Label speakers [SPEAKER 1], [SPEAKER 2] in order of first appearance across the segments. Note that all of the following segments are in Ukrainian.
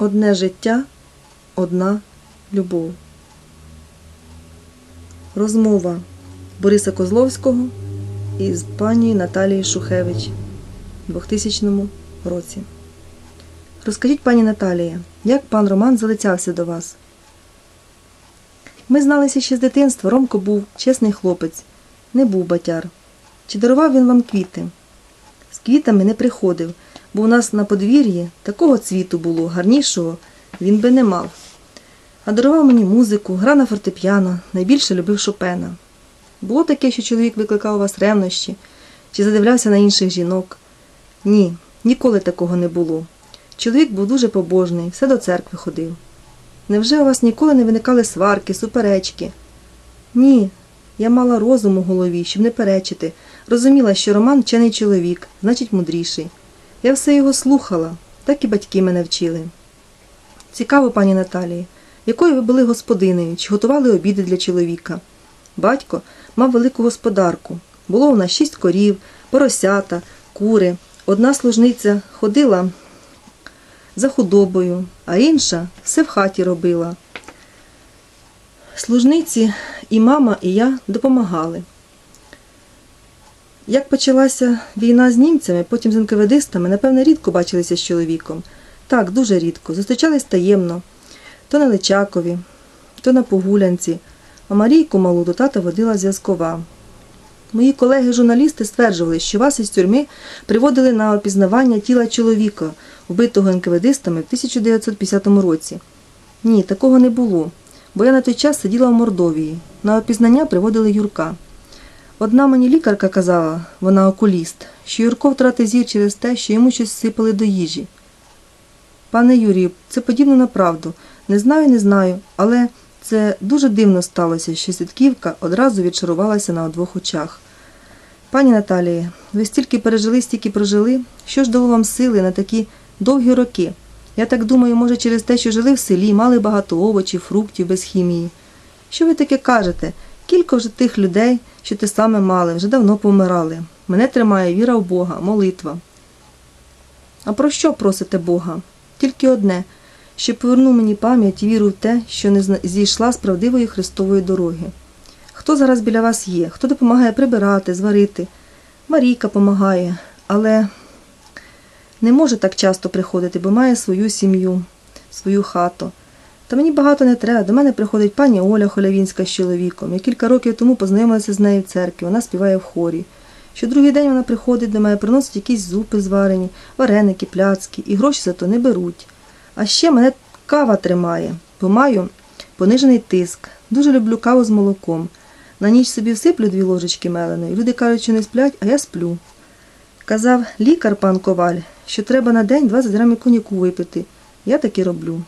[SPEAKER 1] Одне життя, одна любов. Розмова Бориса Козловського із пані Наталією Шухевич у 2000 році. Розкажіть, пані Наталія, як пан Роман залицявся до вас? Ми зналися ще з дитинства. Ромко був чесний хлопець, не був батяр. Чи дарував він вам квіти? З квітами не приходив, бо у нас на подвір'ї такого цвіту було, гарнішого він би не мав. А дарував мені музику, гра на фортепіано, найбільше любив Шопена. Було таке, що чоловік викликав у вас ревнощі чи задивлявся на інших жінок? Ні, ніколи такого не було. Чоловік був дуже побожний, все до церкви ходив. Невже у вас ніколи не виникали сварки, суперечки? Ні, я мала розум у голові, щоб не перечити. Розуміла, що Роман вчений чоловік, значить мудріший. Я все його слухала, так і батьки мене вчили. Цікаво, пані Наталії, якою ви були господинею, чи готували обіди для чоловіка? Батько мав велику господарку. Було у нас шість корів, поросята, кури. Одна служниця ходила за худобою, а інша все в хаті робила. Служниці і мама, і я допомагали. Як почалася війна з німцями, потім з НКВДистами, напевне, рідко бачилися з чоловіком. Так, дуже рідко. Зустрічались таємно. То на Личакові, то на Погулянці, а Марійку малу до тата водила зв'язкова. Мої колеги-журналісти стверджували, що вас із тюрми приводили на опізнавання тіла чоловіка, вбитого НКВДистами в 1950 році. Ні, такого не було, бо я на той час сиділа в Мордовії. На опізнання приводили Юрка. Одна мені лікарка казала, вона окуліст, що Юрко втратив зір через те, що йому щось сипали до їжі. Пане Юрію, це подібно на правду. Не знаю, не знаю, але це дуже дивно сталося, що Свідківка одразу відчарувалася на двох очах. Пані Наталія, ви стільки пережили, стільки прожили. Що ж дало вам сили на такі довгі роки? Я так думаю, може, через те, що жили в селі, мали багато овочів, фруктів без хімії. Що ви таке кажете? Кілька вже тих людей, що те саме мали, вже давно помирали. Мене тримає віра в Бога, молитва. А про що просите Бога? Тільки одне, щоб повернув мені пам'ять і віру в те, що не зійшла з правдивої Христової дороги. Хто зараз біля вас є? Хто допомагає прибирати, зварити? Марійка помагає, але не може так часто приходити, бо має свою сім'ю, свою хату. Та мені багато не треба. До мене приходить пані Оля Холявінська з чоловіком. Я кілька років тому познайомилася з нею в церкві, вона співає в хорі. Що другий день вона приходить до мене, приносить якісь зупи зварені, вареники, пляцки, і гроші за то не беруть. А ще мене кава тримає, бо маю понижений тиск. Дуже люблю каву з молоком. На ніч собі всиплю дві ложечки меленої. Люди кажуть, що не сплять, а я сплю. Казав лікар пан Коваль, що треба на день 20 грамів коньяку випити. Я так і роблю.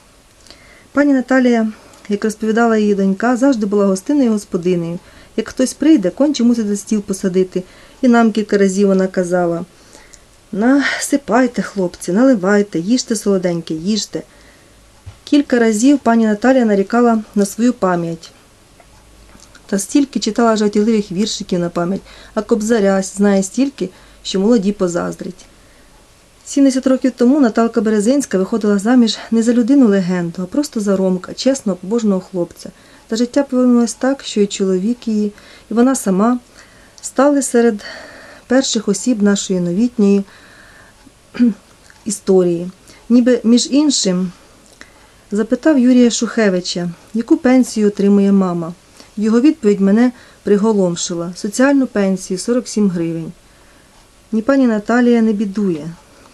[SPEAKER 1] Пані Наталія, як розповідала її донька, завжди була гостинною господинею. Як хтось прийде, конче мусить стіл посадити. І нам кілька разів вона казала насипайте, хлопці, наливайте, їжте солоденьке, їжте. Кілька разів пані Наталія нарікала на свою пам'ять. Та стільки читала жартівливих віршиків на пам'ять, а кобзаря знає стільки, що молоді позаздрить. 70 років тому Наталка Березинська виходила заміж не за людину легенду, а просто за Ромка, чесного, побожного хлопця. Та життя повернулось так, що і чоловік її, і вона сама стали серед перших осіб нашої новітньої історії. Ніби між іншим запитав Юрія Шухевича, яку пенсію отримує мама. Його відповідь мене приголомшила. Соціальну пенсію 47 гривень. Ні пані Наталія не бідує.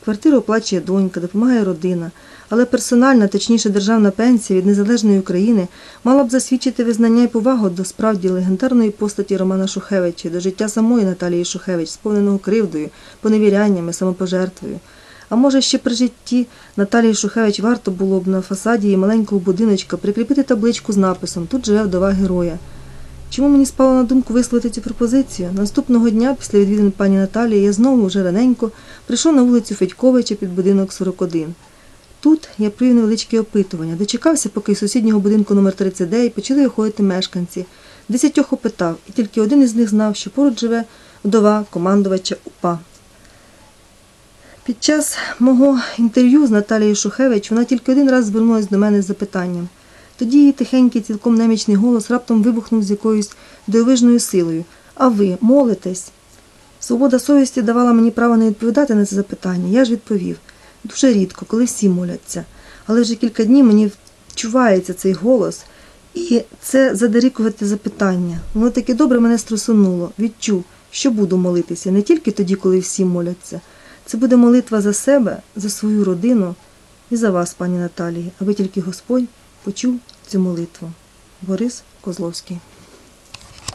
[SPEAKER 1] Квартиру оплачує донька, допомагає родина, але персональна, точніше державна пенсія від незалежної України мала б засвідчити визнання і повагу до справді легендарної постаті Романа Шухевича, до життя самої Наталії Шухевич, сповненого кривдою, поневіряннями, самопожертвою. А може, ще при житті Наталії Шухевич варто було б на фасаді її маленького будиночка прикріпити табличку з написом Тут живе вдова героя. Чому мені спало на думку висловити цю пропозицію? Наступного дня, після відвідин пані Наталії, я знову вже раненько прийшов на вулицю Федьковича під будинок 41. Тут я провів невеличке опитування, дочекався, поки з сусіднього будинку номер 39 почали виходити мешканці. Десятьох опитав, і тільки один із них знав, що поруч живе вдова командувача УПА. Під час мого інтерв'ю з Наталією Шухевич вона тільки один раз звернулася до мене з запитанням. Тоді її тихенький, цілком немічний голос раптом вибухнув з якоюсь дивовижною силою. А ви молитесь? Свобода совісті давала мені право не відповідати на це запитання. Я ж відповів. Дуже рідко, коли всі моляться. Але вже кілька днів мені вчувається цей голос, і це задерікувати запитання. Воно таки добре мене струсунуло. Відчув, що буду молитися не тільки тоді, коли всі моляться. Це буде молитва за себе, за свою родину і за вас, пані Наталії, аби тільки Господь почув цю молитву. Борис Козловський